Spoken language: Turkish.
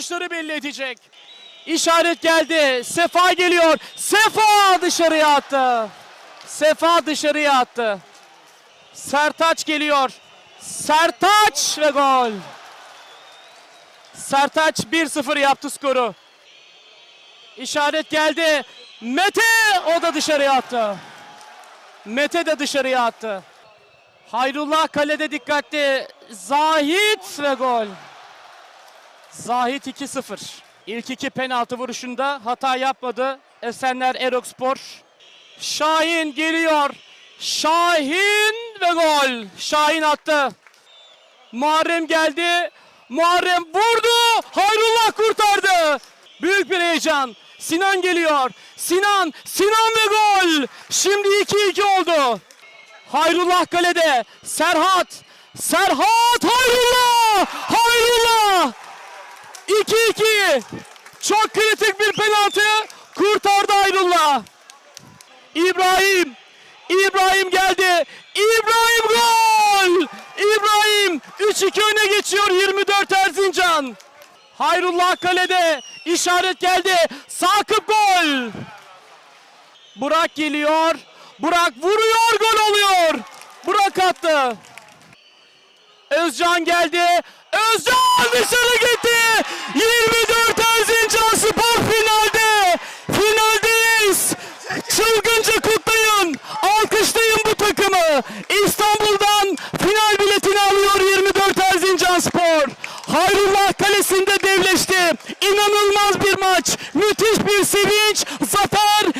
sonuçları belli edecek. İşaret geldi. Sefa geliyor. Sefa dışarıya attı. Sefa dışarıya attı. Sertaç geliyor. Sertaç ve gol. Sertaç 1-0 yaptı skoru. İşaret geldi. Mete o da dışarıya attı. Mete de dışarıya attı. Hayrullah kalede dikkatli. Zahit ve gol. Zahit 2-0. İlk iki penaltı vuruşunda hata yapmadı. Esenler Erokspor. Şahin geliyor. Şahin ve gol. Şahin attı. Muharrem geldi. Muharrem vurdu. Hayrullah kurtardı. Büyük bir heyecan. Sinan geliyor. Sinan, Sinan ve gol. Şimdi 2-2 oldu. Hayrullah kalede. Serhat. Serhat Hayrullah. Hayrullah. 2-2. Çok kritik bir penaltı. Kurtardı Hayrullah. İbrahim. İbrahim geldi. İbrahim gol. İbrahim 3-2 öne geçiyor 24 Erzincan. Hayrullah kalede. İşaret geldi. Sakıp gol. Burak geliyor. Burak vuruyor gol oluyor. Burak attı. Özcan geldi. Özcan dışarı gitti. 24 Erzincan Spor finalde. Finaldeyiz. Çılgınca kutlayın. Alkışlayın bu takımı. İstanbul'dan final biletini alıyor 24 Erzincan Spor. Hayrullah kalesinde devleşti. İnanılmaz bir maç. Müthiş bir sevinç. Zafer 24 Erzincan Spor'un.